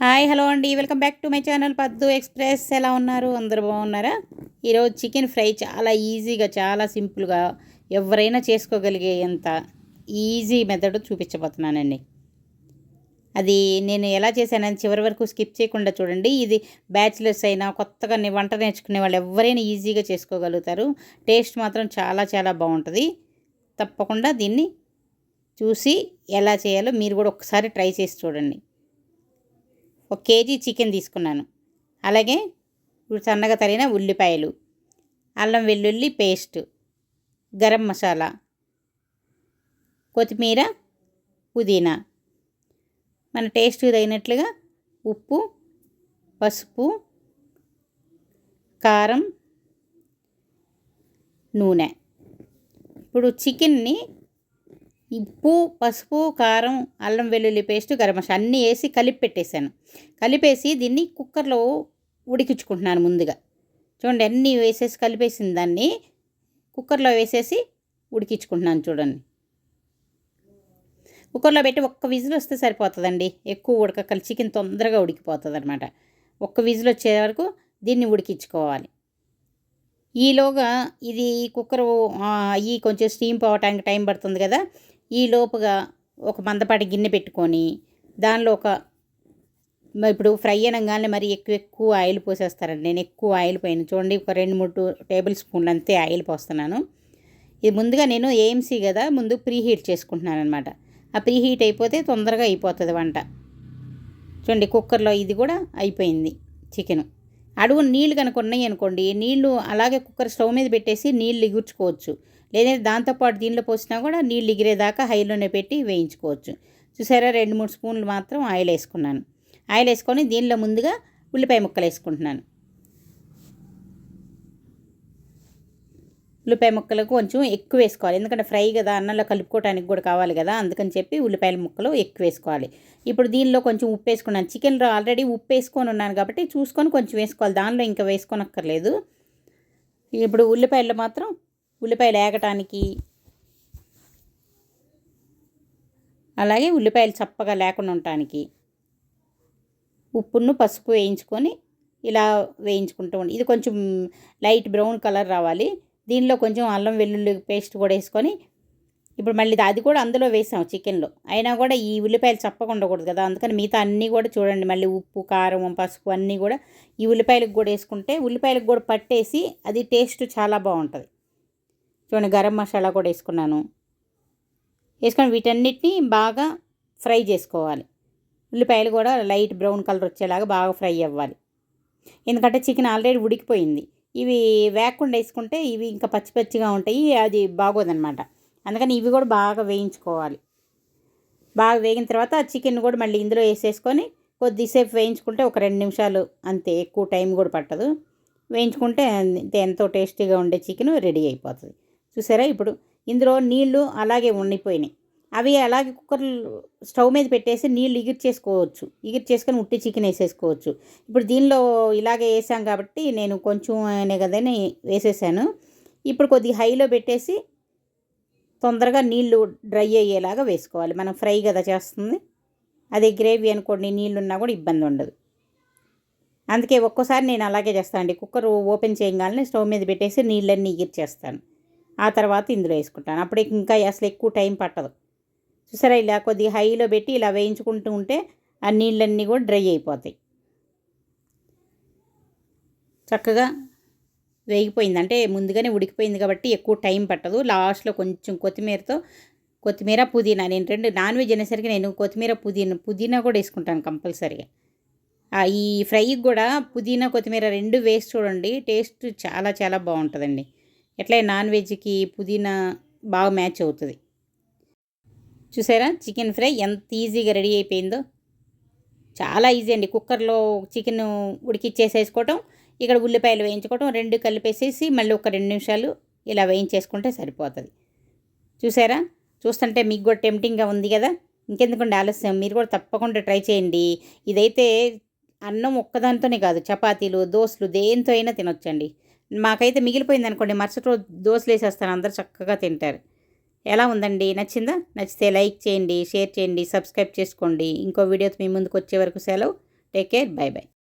Hi hello అండి. Welcome back to my channel Paddu express. ఎలా ఉన్నారు? అందరు బాగున్నారా? ఈరోజు చికెన్ ఫ్రై చాలా ఈజీగా చాలా సింపుల్గా ఎవరైనా చేసుకోగలిగేంత ఈజీ మెథడ్ చూపించబోతున్నానండి. అది నేను ఎలా చేశానని చివరి వరకు స్కిప్ చేయకుండా చూడండి. ఇది బ్యాచిలర్స్ అయినా కొత్తగా వంట నేర్చుకునే వాళ్ళు ఎవరైనా ఈజీగా చేసుకోగలుగుతారు. టేస్ట్ మాత్రం చాలా చాలా బాగుంటుంది. తప్పకుండా దీన్ని చూసి ఎలా చేయాలో మీరు కూడా ఒకసారి ట్రై చేసి చూడండి. ఒక కేజీ చికెన్ తీసుకున్నాను. అలాగే ఇప్పుడు సన్నగా తరిగిన ఉల్లిపాయలు అల్లం వెల్లుల్లి పేస్ట్ గరం మసాలా కొత్తిమీర పుదీనా. మన టేస్ట్ తగినట్లుగా ఉప్పు పసుపు కారం నూనె. ఇప్పుడు చికెన్ని ఉప్పు పసుపు కారం అల్లం వెల్లుల్లి పేస్ట్ గరం మసాలా అన్నీ వేసి కలిపి పెట్టేశాను. కలిపేసి దీన్ని కుక్కర్లో ఉడికించుకుంటున్నాను ముందుగా. చూడండి అన్నీ వేసేసి కలిపేసిన దాన్ని కుక్కర్లో వేసేసి ఉడికించుకుంటున్నాను చూడండి. కుక్కర్లో పెట్టి ఒక్క విజిల్ వస్తే సరిపోతుందండి. ఎక్కువ ఉడకక్కలు చికెన్ తొందరగా ఉడికిపోతుంది అనమాట ఒక్క విజిల్ వచ్చే వరకు దీన్ని ఉడికించుకోవాలి. ఈలోగా ఇది కుక్కర్ అయ్యి కొంచెం స్టీమ్ పోవటానికి టైం పడుతుంది కదా ఈ లోపుగా ఒక మందపాటి గిన్నె పెట్టుకొని దానిలో ఒక ఇప్పుడు ఫ్రై అనగానే మరి ఎక్కువ ఎక్కువ ఆయిల్ పోసేస్తారండి. నేను ఎక్కువ ఆయిల్ పోయిన. చూడండి ఒక రెండు మూడు టేబుల్ స్పూన్లు అంతే ఆయిల్ పోస్తున్నాను. ఇది ముందుగా నేను ఏఎంసీ కదా ముందు ప్రీ హీట్ చేసుకుంటున్నాను అనమాట ఆ ప్రీ హీట్ అయిపోతే తొందరగా అయిపోతుంది వంట. చూడండి కుక్కర్లో ఇది కూడా అయిపోయింది చికెను. అడుగు నీళ్ళు కనుక ఉన్నాయి అనుకోండి నీళ్ళు అలాగే కుక్కర్ స్టవ్ మీద పెట్టేసి నీళ్ళు ఎగుర్చుకోవచ్చు. లేదంటే దాంతోపాటు దీనిలో పోసినా కూడా నీళ్ళు ఎగిరేదాకా హైలోనే పెట్టి వేయించుకోవచ్చు. చూసారా? రెండు మూడు స్పూన్లు మాత్రం ఆయిల్ వేసుకున్నాను. ఆయిల్ వేసుకొని దీనిలో ముందుగా ఉల్లిపాయ ముక్కలు వేసుకుంటున్నాను. ఉల్లిపాయ ముక్కలు కొంచెం ఎక్కువ వేసుకోవాలి. ఎందుకంటే ఫ్రై కదా అన్నంలో కలుపుకోవడానికి కూడా కావాలి కదా అందుకని చెప్పి ఉల్లిపాయల ముక్కలు ఎక్కువ వేసుకోవాలి. ఇప్పుడు దీనిలో కొంచెం ఉప్పు వేసుకున్నాను. చికెన్లో ఆల్రెడీ ఉప్పు వేసుకొని ఉన్నాను కాబట్టి చూసుకొని కొంచెం వేసుకోవాలి. దానిలో ఇంకా వేసుకోనక్కర్లేదు. ఇప్పుడు ఉల్లిపాయలు మాత్రం ఉల్లిపాయలు ఏగటానికి. అలాగే ఉల్లిపాయలు చప్పగా లేకుండా ఉండటానికి. ఉప్పును పసుపు వేయించుకొని ఇలా వేయించుకుంటూ ఉండి. ఇది కొంచెం లైట్ బ్రౌన్ కలర్ రావాలి. దీనిలో కొంచెం అల్లం వెల్లుల్లి పేస్ట్ కూడా వేసుకొని ఇప్పుడు మళ్ళీ అది కూడా అందులో వేసాం చికెన్లో. అయినా కూడా ఈ ఉల్లిపాయలు చప్పగా ఉండకూడదు కదా. అందుకని మిగతా అన్నీ కూడా చూడండి. మళ్ళీ ఉప్పు కారం పసుపు అన్నీ కూడా ఈ ఉల్లిపాయలకు కూడా వేసుకుంటే ఉల్లిపాయలకు కూడా పట్టేసి అది టేస్ట్ చాలా బాగుంటుంది. చూడండి గరం మసాలా కూడా వేసుకున్నాను. వేసుకొని వీటన్నిటిని బాగా ఫ్రై చేసుకోవాలి. ఉల్లిపాయలు కూడా లైట్ బ్రౌన్ కలర్ వచ్చేలాగా బాగా ఫ్రై అవ్వాలి. ఎందుకంటే చికెన్ ఆల్రెడీ ఉడికిపోయింది. ఇవి వేగకుండా వేసుకుంటే ఇవి ఇంకా పచ్చి పచ్చిగా ఉంటాయి అది బాగోదనమాట అందుకని ఇవి కూడా బాగా వేయించుకోవాలి. బాగా వేగిన తర్వాత ఆ చికెన్ కూడా మళ్ళీ ఇందులో వేసేసుకొని కొద్దిసేపు వేయించుకుంటే ఒక రెండు నిమిషాలు అంతే ఎక్కువ టైం కూడా పట్టదు. వేయించుకుంటే ఎంతో టేస్టీగా ఉండే చికెన్ రెడీ అయిపోతుంది. చూసారా? ఇప్పుడు ఇందులో నీళ్ళు అలాగే ఉండిపోయినాయి. అవి అలాగే కుక్కర్ స్టవ్ మీద పెట్టేసి నీళ్ళు ఇగిరి చేసుకోవచ్చు ఇగిరి చేసుకొని ఉట్టి చికెన్ వేసేసుకోవచ్చు ఇప్పుడు దీనిలో ఇలాగే వేసాం కాబట్టి నేను కొంచెం అనే కదని వేసేసాను. ఇప్పుడు కొద్దిగా హైలో పెట్టేసి తొందరగా నీళ్ళు డ్రై అయ్యేలాగా వేసుకోవాలి. మనం ఫ్రై కదా చేస్తుంది. అదే గ్రేవీ అనుకోండి నీళ్ళు ఉన్నా కూడా ఇబ్బంది ఉండదు. అందుకే ఒక్కోసారి నేను అలాగే చేస్తానండి. కుక్కర్ ఓపెన్ చేయగానే స్టవ్ మీద పెట్టేసి నీళ్ళన్నీ ఇగిరి చేస్తాను ఆ తర్వాత ఇందులో వేసుకుంటాను. అప్పుడు ఇంకా అసలు ఎక్కువ టైం పట్టదు. చూసారా ఇలా కొద్దిగా హైలో పెట్టి ఇలా వేయించుకుంటూ ఉంటే ఆ నీళ్ళన్నీ కూడా డ్రై అయిపోతాయి. చక్కగా వేగిపోయింది. అంటే ముందుగానే ఉడికిపోయింది కాబట్టి ఎక్కువ టైం పట్టదు. లాస్ట్లో కొంచెం కొత్తిమీరతో కొత్తిమీర పుదీనా. నేను రెండు నాన్ వెజ్ అనేసరికి నేను కొత్తిమీర పుదీనా పుదీనా కూడా వేసుకుంటాను కంపల్సరీగా. ఈ ఫ్రైకి కూడా పుదీనా కొత్తిమీర రెండు వేసి చూడండి. టేస్ట్ చాలా చాలా బాగుంటుందండి. ఎట్లా నాన్ వెజ్కి పుదీనా బాగా మ్యాచ్ అవుతుంది. చూసారా? చికెన్ ఫ్రై ఎంత ఈజీగా రెడీ అయిపోయిందో. చాలా ఈజీ అండి. కుక్కర్లో చికెన్ ఉడికిచ్చేసేసుకోవటం ఇక్కడ ఉల్లిపాయలు వేయించుకోవటం రెండు కలిపేసేసి మళ్ళీ ఒక రెండు నిమిషాలు ఇలా వేయించేసుకుంటే సరిపోతుంది. చూసారా? చూస్తుంటే మీకు కూడా టెంప్టింగ్గా ఉంది కదా. ఇంకెందుకండి ఆలస్యం? మీరు కూడా తప్పకుండా ట్రై చేయండి. ఇదైతే అన్నం ఒక్కదానితోనే కాదు. చపాతీలు దోశలు దేంతో అయినా తినొచ్చండి. మాకైతే మిగిలిపోయింది అనుకోండి మరుసటి రోజు దోశలు వేసేస్తాను అందరు చక్కగా తింటారు. ఎలా ఉందండి? నచ్చిందా? నచ్చితే లైక్ చేయండి షేర్ చేయండి సబ్స్క్రైబ్ చేసుకోండి. ఇంకో వీడియోతో మీ ముందుకు వచ్చే వరకు సెలవు. Take care bye bye